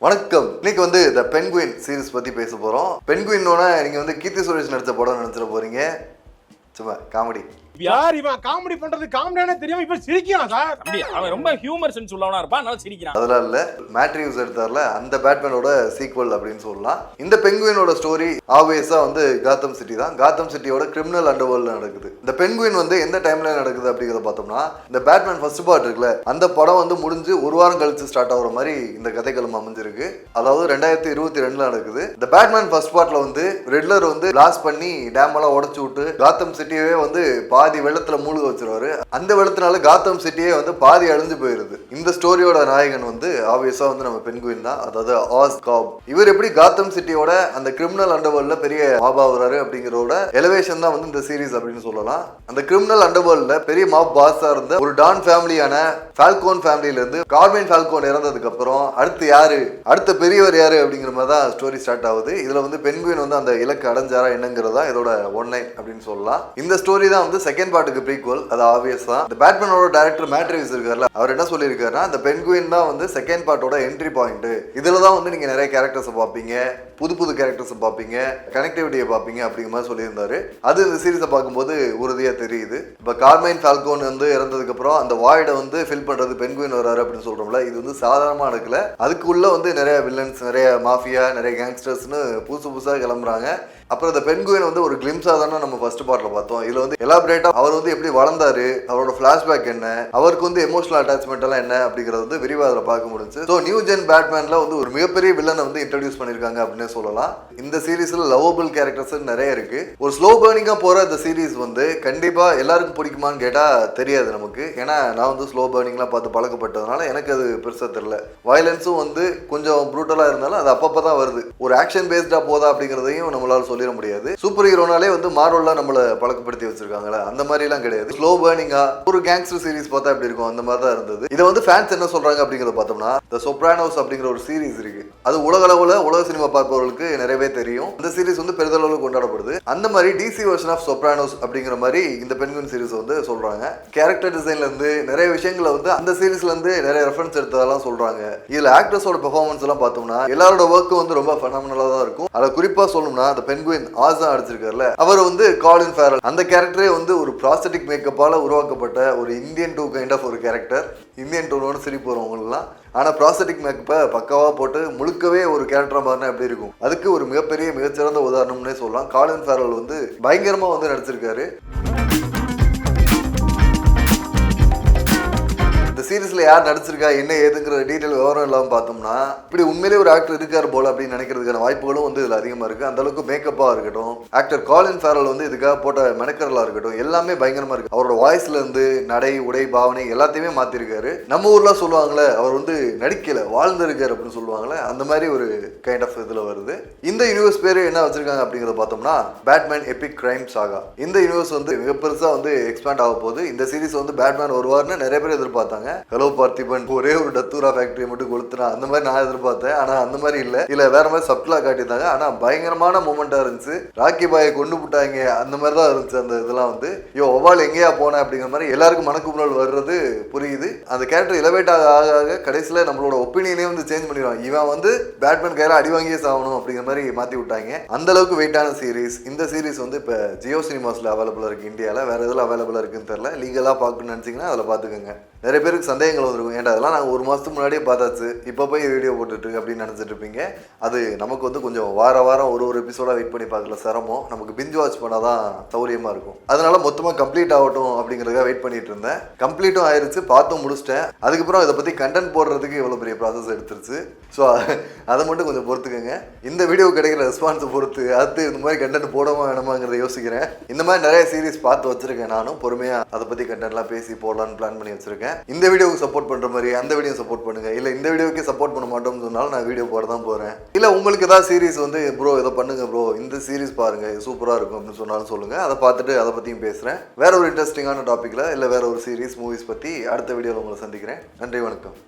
வணக்கம். இன்னைக்கு வந்து த பென்குயின் சீரிஸ் பத்தி பேச போறோம். பென்குயினோட நீங்க வந்து கீர்த்தி சுரேஷ் நடிச்ச படம் நினைச்சிட போறீங்க. சும்மா காமெடி இவன் காமெடி பண்றது காமெடியானே தெரியாம இப்ப சிரிக்கிறான் சார். அப்படி அவன் ரொம்ப ஹியூமர் சென்ஸ் உள்ளவனா இருப்பான் அதனால சிரிக்கிறான். அதெல்லாம் இல்ல. மேட்ரிவ்ஸ் எடுத்தார்ல அந்த பேட்மேனோட சீக்வல் அப்படின்னு சொல்லலாம். இந்த பென்குயினோட ஸ்டோரி ஆப்வியஸா வந்து காத்தம் சிட்டி தான். காத்தம் சிட்டியோட கிரிமினல் அண்டர்வேர்ல்ட்ல நடக்குது. இந்த பென்குயின் வந்து எந்த டைம்ல நடக்குது அப்படிங்கிறத பார்த்தோம்னா இந்த பேட்மேன் ஃபர்ஸ்ட் பார்ட் இருக்குல்ல அந்த படம் வந்து முடிஞ்சு ஒரு வாரம் கழிச்சு ஸ்டார்ட் ஆகுற மாதிரி இந்த கதைக்களம் அமைஞ்சிருக்கு. அதாவது ரெண்டாயிரத்தி இருபத்தி ரெண்டுல நடக்குது. இந்த பேட்மேன் ஃபர்ஸ்ட் பார்ட்ல வந்து ரெட்லர் வந்து பிளாஸ்ட் பண்ணி டேம் எல்லாம் உடச்சு விட்டு காத்தம் சிட்டியவே வந்து பாதி வெள்ளத்துல மூழ்க வச்சிருவாரு. அந்த வெள்ளத்தினால காத்தம் சிட்டியே வந்து பாதி அழிஞ்சு போயிருது. இந்த ஸ்டோரியோட நாயகன் வந்து ஆப்வியஸா வந்து நம்ம பென்குயின் தான். அதாவது ஆஸ் காப். இவர் எப்படி காத்தம் சிட்டியோட அந்த கிரிமினல் அண்டர்வேர்ல்ட்ல பெரிய மாபாவுறாரு அப்படிங்கிறோட எலவேஷன் தான் வந்து இந்த சீரிஸ் அப்படின்னு சொல்லலாம். அந்த கிரிமினல் அண்டர்வேர்ல்ட்ல பெரிய மாப் பாஸா இருந்த ஒரு டான் ஃபேமிலியான ஃபால்கோன் ஃபேமிலியில இருந்து கார்மெயின் ஃபால்கோன் இறந்ததுக்கு அப்புறம் அடுத்து யாரு? அடுத்த பெரியவர் யாரு அப்படிங்கிற மாதிரி தான் ஸ்டோரி ஸ்டார்ட் ஆகுது. இதுல வந்து பென்குயின் வந்து அந்த இலக்கு அடைஞ்சாரா என்னங்கிறதா இதோட ஒன் லைன் அப்படின்னு சொல்லலாம். இந்த ஸ்டோரி தான் வந்து செகண்ட் பார்ட்டுக்கு ப்ரீக்வல் அது ஆப்வியஸ் தான். இந்த பேட்மேனோட டேரக்டர் மேட்ரிவ்ஸ் இருக்கார்ல அவர் என்ன சொல்லியிருக்காருன்னா இந்த பென்குயின் தான் வந்து செகண்ட் பார்ட்டோட என்ட்ரி பாயிண்ட் இதுல தான் வந்து நீங்க நிறைய கேரக்டர்ஸை பார்ப்பீங்க புது புது கேரக்டர்ஸை பார்ப்பீங்க கனெக்டிவிட்டியை பார்ப்பீங்க அப்படிங்கிற மாதிரி சொல்லியிருந்தாரு. அது இந்த சீரீஸை பார்க்கும்போது உறுதியாக தெரியுது. இப்போ கார்மைன் ஃபால்கோன் வந்து இறந்ததுக்கப்புறம் அந்த வாய்டை வந்து ஃபில் பண்ணுறது பென்குயின் வராரு அப்படின்னு சொல்கிறோம்ல இது வந்து சாதாரணமாக நடக்கல. அதுக்குள்ள வந்து நிறைய வில்லன்ஸ் நிறைய மாஃபியா நிறைய கேங்ஸ்டர்ஸ்னு புதுசு புதுசாக கிளம்புறாங்க. அப்புறம் இந்த பென்குயின் வந்து ஒரு கிளிம்ஸாக தானே நம்ம ஃபர்ஸ்ட் பார்ட்டில் பார்த்தோம். இதில் வந்து எலாபரேட்டாக அவர் வந்து எப்படி வளர்ந்தாரு அவரோட ஃப்ளாஷ்பேக் என்ன அவருக்கு வந்து எமோஷனல் அட்டாச்மெண்ட் எல்லாம் என்ன அப்படிங்கிறது வந்து விரிவாக அதில் பார்க்க முடிஞ்சு ஸோ நியூ ஜென் பேட்மேனில் வந்து ஒரு மிகப்பெரிய வில்லனை வந்து இன்ட்ரடியூஸ் பண்ணியிருக்காங்க அப்படின்னு சொல்லலாம். இந்த சீரீஸில் லவ்வபிள் கேரக்டர்ஸ் நிறைய இருக்கு. ஒரு ஸ்லோ பேர்னிங்காக போகிற இந்த சீரீஸ் வந்து கண்டிப்பாக எல்லாருக்கும் பிடிக்குமான்னு கேட்டால் தெரியாது நமக்கு. ஏன்னா நான் வந்து ஸ்லோ பேர்னிங்லாம் பார்த்து பழக்கப்பட்டதுனால எனக்கு அது பெருசாக தெரில வயலன்ஸும் வந்து கொஞ்சம் ப்ரூட்டலாக இருந்தாலும் அது அப்பப்போ தான் வருது. ஒரு ஆக்ஷன் பேஸ்டாக போதா அப்படிங்கிறதையும் நம்மளால சொல்லிட முடியாது. சூப்பர் ஹீரோனாலே வந்து மார்வல்லாம் நம்மளை பழக்கப்படுத்தி வச்சிருக்காங்களே அந்த மாதிரிலாம் கிடையாது. ஸ்லோ பேர்னிங்கா ஒரு கேங்ஸ்டர் சீரிஸ் பார்த்தா எப்படி இருக்கும்? அந்த மாதிரி தான் இருந்தது. இதை வந்து ஃபேன்ஸ் என்ன சொல்றாங்க அப்படிங்கிறத பார்த்தோம்னா த சொப்ரானோஸ் அப்படிங்கிற ஒரு சீரிஸ் இருக்கு. அது உலக அளவில் உலக சினிமா பார்ப்பவர்களுக்கு நிறையவே தெரியும். இந்த சீரிஸ் வந்து பெரிதளவில் கொண்டாடப்படுது. அந்த மாதிரி டிசி வெர்ஷன் ஆஃப் சொப்ரானோஸ் அப்படிங்கிற மாதிரி இந்த பெண்குயின் சீரிஸ் வந்து சொல்றாங்க. கேரக்டர் டிசைன்ல இருந்து நிறைய விஷயங்களை வந்து அந்த சீரிஸ்ல இருந்து நிறைய ரெஃபரன்ஸ் எடுத்ததெல்லாம் சொல்றாங்க. இதுல ஆக்டர்ஸோட பெர்ஃபார்மன்ஸ் எல்லாம் பார்த்தோம்னா எல்லாரோட ஒர்க்கும் வந்து ரொம்ப ஃபெனாமினலா தான் இருக்கும். அதை குறிப்பா சொல்லணும்னா அந்த பென்குயின் ஆசா அடிச்சிருக்காருல அவர் வந்து காலின் ஃபேரல் அந்த கேரக்டரே வந்து ஒரு ப்ராஸ்தட்டிக் மேக்கப்பால் உருவாக்கப்பட்ட ஒரு இந்தியன் டூ கைண்ட் ஆஃப் ஒரு கேரக்டர் இந்தியன் டூனோட சிரிப்பு வரும் ஆனால் ப்ராஸ்தட்டிக் மேக்கப்பை பக்காவாக போட்டு முழுக்கவே ஒரு கேரக்டராக மாறினா எப்படி இருக்கும்? அதுக்கு ஒரு மிகப்பெரிய மிகச்சிறந்த உதாரணம்னே சொல்லலாம். காலின் ஃபேரல் வந்து பயங்கரமாக வந்து நடிச்சிருக்காரு. சீரீஸில் யார் நடிச்சிருக்கா என்ன ஏதுங்கிற டீட்டெயில் விவரம் இல்லாமல் பார்த்தோம்னா இப்படி உண்மையிலேயே ஒரு ஆக்டர் இருக்கார் போல அப்படின்னு நினைக்கிறதுக்கான வாய்ப்புகளும் வந்து இதில் அதிகமாக இருக்குது அந்தளவுக்கு மேக்கப்பாக இருக்கட்டும் ஆக்டர் காலின் ஃபேரல் வந்து இதுக்காக போட்ட மெனக்கரலாக இருக்கட்டும் எல்லாமே பயங்கரமாக இருக்குது அவரோட வாய்ஸ்லேருந்து நடை உடை பாவனை எல்லாத்தையுமே மாற்றிருக்காரு நம்ம ஊர்ல சொல்லுவாங்களே அவர் வந்து நடிக்கல வாழ்ந்திருக்கார் அப்படின்னு சொல்லுவாங்களே அந்த மாதிரி ஒரு கைண்ட் ஆஃப் இதில் வருது. இந்த யூனிவர்ஸ் பேர் என்ன வச்சிருக்காங்க அப்படிங்கிறத பார்த்தோம்னா பேட்மேன் எபிக் கிரைம் சாகா இந்த யூனிவர்ஸ் வந்து மிக பெருசாக வந்து எக்ஸ்பேண்ட் ஆக போகுது. இந்த சீரிஸ் வந்து பேட்மேன் வருவார்னு நிறைய பேர் எதிர்பார்த்தாங்க. ஹலோ பார்த்திபன் ஒரே ஒரு டத்தூரா ஃபேக்டரி மட்டும் கொளுத்துனா அந்த மாதிரி நான் எதிர்பார்த்தேன். ஆனா அந்த மாதிரி இல்ல. இல்ல வேற மாதிரி சப்ளா காட்டியிருந்தாங்க. ஆனா பயங்கரமான மூமெண்டா இருந்துச்சு. ராக்கி பாயை கொண்டு விட்டாங்க அந்த மாதிரி தான் இருந்துச்சு அந்த இதெல்லாம் வந்து. ஐயோ ஒவ்வாள் எங்கேயா போனேன் அப்படிங்கிற மாதிரி எல்லாருக்கும் மனக்குமுறல் வர்றது புரியுது. அந்த கேரக்டர் எலவேட் ஆக ஆக ஆக கடைசியில் நம்மளோட ஒப்பீனியனே வந்து சேஞ்ச் பண்ணிடுவான். இவன் வந்து பேட்மேன் கையில அடி வாங்கியே சாகணும் அப்படிங்கிற மாதிரி மாற்றி விட்டாங்க. அந்த அளவுக்கு வெயிட்டான சீரிஸ் இந்த சீரிஸ் வந்து இப்போ ஜியோ சினிமாஸில் அவைலபிளாக இருக்குது இந்தியாவில் வேறு எதில் அவைலபிளாக இருக்குன்னு தெரில லீகலாக பார்க்கணும்னு நினச்சிங்கன்னா அதில் பார்த்துக்கோங்க. நிறைய பேருக்கு சந்தேகங்கள் வந்திருக்கும். ஏன்டா அதெல்லாம் நாங்கள் ஒரு மாதத்துக்கு முன்னாடியே பார்த்தாச்சு. இப்போ போய் வீடியோ போட்டுட்டு அப்படின்னு நினச்சிட்டு இருப்பீங்க. அது நமக்கு வந்து கொஞ்சம் வார வாரம் ஒரு ஒரு எபிசோடாக வெயிட் பண்ணி பார்க்கல சிரமம். நமக்கு பிஞ்சு வாட்ச் பண்ணால் தான் சௌரியமாக இருக்கும். அதனால் மொத்தமாக கம்ப்ளீட் ஆகட்டும் அப்படிங்கிறதுக்காக வெயிட் பண்ணிட்டு இருந்தேன். கம்ப்ளீட்டும் ஆயிடுச்சு பார்த்தும் முடிச்சிட்டேன். அதுக்கப்புறம் இதை பற்றி கண்டென்ட் போடுறதுக்கு இவ்வளோ பெரிய ப்ராசஸ் எடுத்துருச்சு. ஸோ அதை மட்டும் கொஞ்சம் பொறுத்துக்கோங்க. இந்த வீடியோ கிடைக்கிற ரெஸ்பான்ஸை பொறுத்து அடுத்து இந்த மாதிரி கண்டென்ட் போடமா வேணுமாங்கிறத யோசிக்கிறேன். இந்த மாதிரி நிறைய சீரிஸ் பார்த்து வச்சுருக்கேன் நானும். பொறுமையாக அதை பற்றி கண்டென்ட்லாம் பேசி போடலான்னு பிளான் பண்ணி வச்சுருக்கேன். இந்த வீடியோவுக்கு சப்போர்ட் பண்ணுற மாதிரி அந்த வீடியோ சப்போர்ட் பண்ணுங்க. இல்லை இந்த வீடியோக்கே சப்போர்ட் பண்ண மாட்டோம்னு சொன்னாலும் நான் வீடியோ போட தான் போகிறேன் இல்லை உங்களுக்கு ஏதாவது சீரிஸ் வந்து ப்ரோ இதை பண்ணுங்க ப்ரோ இந்த சீரிஸ் பாருங்கள் சூப்பராக இருக்கும் அப்படின்னு சொன்னாலும் சொல்லுங்கள் அதை பார்த்துட்டு அதை பற்றியும் பேசுகிறேன் வேற ஒரு இன்ட்ரெஸ்டிங்கான டாப்பிக்கில் இல்லை வேற ஒரு சீரிஸ் மூவிஸ் பற்றி அடுத்த வீடியோவில் உங்களை சந்திக்கிறேன். நன்றி வணக்கம்.